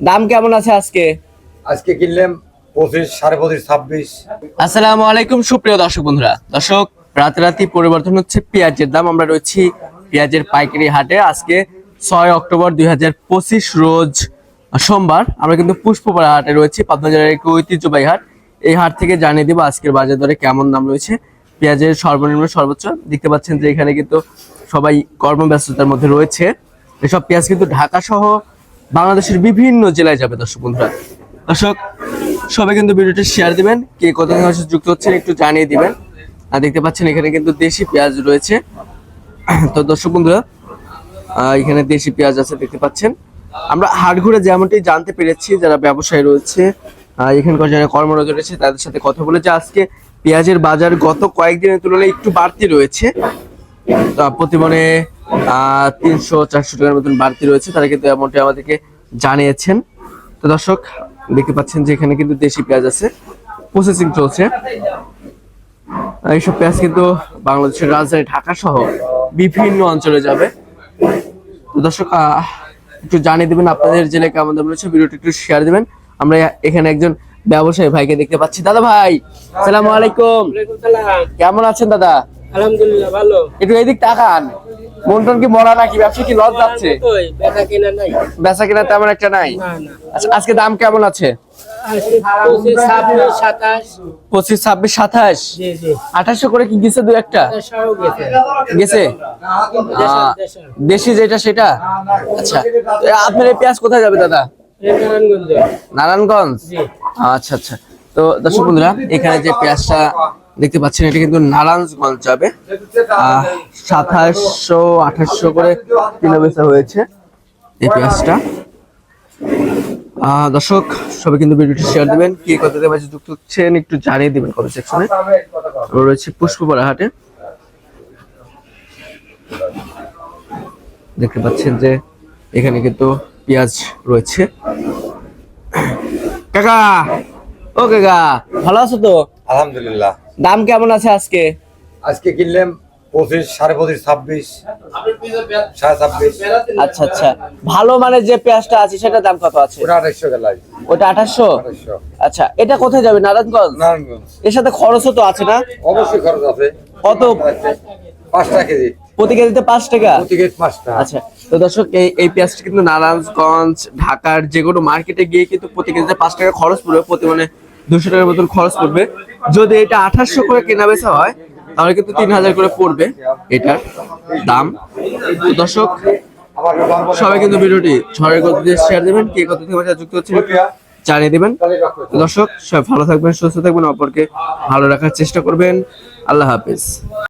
দাম কেমন আছে আজকে? আজকে কিনলাম পঁচিশ সাড়ে পঁচিশ ছাব্বিশ। আসসালামু আলাইকুম সুপ্রিয় দর্শক বন্ধুরা। দর্শক রাতারাতি পরিবর্তন হচ্ছে পেঁয়াজের দাম। আমরা রয়েছি পেঁয়াজের পাইকারি হাটে। আজকে ছয় অক্টোবর দুই হাজার পঁচিশ রোজ সোমবার। আমরা কিন্তু পুষ্পপাড়া হাটে রয়েছি পাবনা জেলার একটি ঐতিহ্যবাহী হাট। এই হাট থেকে জানিয়ে দিব আজকের বাজার দরে কেমন দাম রয়েছে। পেঁয়াজের সর্বনিম্ন সর্বোচ্চ। দেখতে পাচ্ছেন যে এখানে কিন্তু সবাই কর্মব্যস্ততার মধ্যে রয়েছে। এসব পেঁয়াজ কিন্তু ঢাকা সহ বাংলাদেশের বিভিন্ন জেলায় যাবে দর্শক বন্ধুরা। দর্শক, সবাই কিন্তু ভিডিওটা শেয়ার দিবেন, কে কত সাথে যুক্ত হচ্ছেন একটু জানিয়ে দিবেন। আর দেখতে পাচ্ছেন, এখানে কিন্তু দেশি পেঁয়াজ রয়েছে। তো দর্শক বন্ধুরা এখানে দেশি পেঁয়াজ আছে, দেখতে পাচ্ছেন। আমরা হাট ঘুরে যেমনটি জানতে পেরেছি, যারা ব্যবসায়ী রয়েছে এখানকার যারা কর্মরত রয়েছে, তাদের সাথে কথা বলে যে আজকে পেঁয়াজের বাজার গত কয়েকদিনের তুলনায় একটু বাড়তি রয়েছে। প্রতি মনে তিনশো চারশো টাকার মতন বাড়তি রয়েছে। তারা কিন্তু এমনটি আমাদেরকে জানিয়েছেন। তো দর্শক দেখতে পাচ্ছেন যে এখানে কিন্তু দেশি পেঁয়াজ আছে। প্রসেসিং চলছে। এইসব পেঁয়াজ কিন্তু বাংলাদেশের রাজধানী ঢাকা সহ বিভিন্ন অঞ্চলে যাবে। তো দর্শক আহ, একটু জানিয়ে দিবেন আপনাদের জেলায় কেমন দাম রয়েছে? ভিডিওটি একটু শেয়ার দিবেন। আমরা এখানে একজন ব্যবসায়ী ভাইকে দেখতে পাচ্ছি। দাদা ভাই সালাম আলাইকুম। কেমন আছেন দাদা? আলহামদুলিল্লাহ ভালো। একটু এদিক তাকান। মন টন কি মরা নাকি? ব্যবসা কি লস যাচ্ছে? বেচা কেনা তেমন একটা নাই? আচ্ছা আজকে দাম কেমন আছে? পঁচিশ ছাব্বিশ সাতাশ। আঠাশশো করে কি গেছে দু একটা? গেছে। দেশি যেটা সেটা? আচ্ছা। আপনার এই পেঁয়াজ কোথায় যাবে দাদা? নারায়ণগঞ্জ। নারায়ণগঞ্জ? আচ্ছা আচ্ছা। তো দর্শক বন্ধুরা এখানে যে পেঁয়াজটা দেখতে পাচ্ছেন এটা কিন্তু নারায়ণগঞ্জ যাবে। সাতাশশো আঠাশশো করে কিলো বেচা হয়েছে এই পেঁয়াজটা দর্শক সবাই কিন্তু ভিডিওটি শেয়ার দিবেন কে কত মাঝে যুক্ত হচ্ছেন একটু জানিয়ে দিবেন কমেন্ট সেকশনে আমরা রয়েছে পুষ্পপাড়া হাটে দেখতে পাচ্ছেন যে এখানে কিন্তু পেঁয়াজ রয়েছে। কাকা! ও কাকা ভালো আছো তো? আলহামদুলিল্লাহ। দাম কেমন আছে আজকে? আজকে কিনলাম পঁচিশ সাড়ে পঁচিশ ছাব্বিশ সাড়ে ছাব্বিশ। আচ্ছা আচ্ছা। ভালো মানের যে পেঁয়াজটা আছে সেটা দাম কত আছে? ওটা আঠাইশশো গেলাই ওটা আঠাশশো? আচ্ছা এটা কোথায় যাবে? নারায়ণগঞ্জ? নারায়ণগঞ্জ। এর সাথে খরচও তো আছে না? অবশ্যই খরচ আছে। কত? পাঁচটা কেজি। প্রতি কেজিতে পাঁচ টাকা? প্রতি কেজি আচ্ছা তো দর্শক এই এই পেঁয়াজটা কিন্তু নারায়ণগঞ্জ ঢাকার যে কোনো মার্কেটে গিয়ে কিন্তু প্রতি কেজিতে পাঁচ টাকা খরচ পড়বে। প্রতি মানে দুশো টাকার মতন খরচ পড়বে। যদি এটা আঠাশশো করে কেনা বেচা হয় তাহলে কিন্তু তিন হাজার করে পড়বে এটার দাম। দর্শক, সবাই কিন্তু ভিডিওটি ঝড়ের গতিতে শেয়ার দেবেন, কে কত থেকে যুক্ত হচ্ছে জানিয়ে দেবেন। দর্শক, সবাই ভালো থাকবেন, সুস্থ থাকবেন, অপরকে ভালো রাখার চেষ্টা করবেন। আল্লাহ হাফেজ।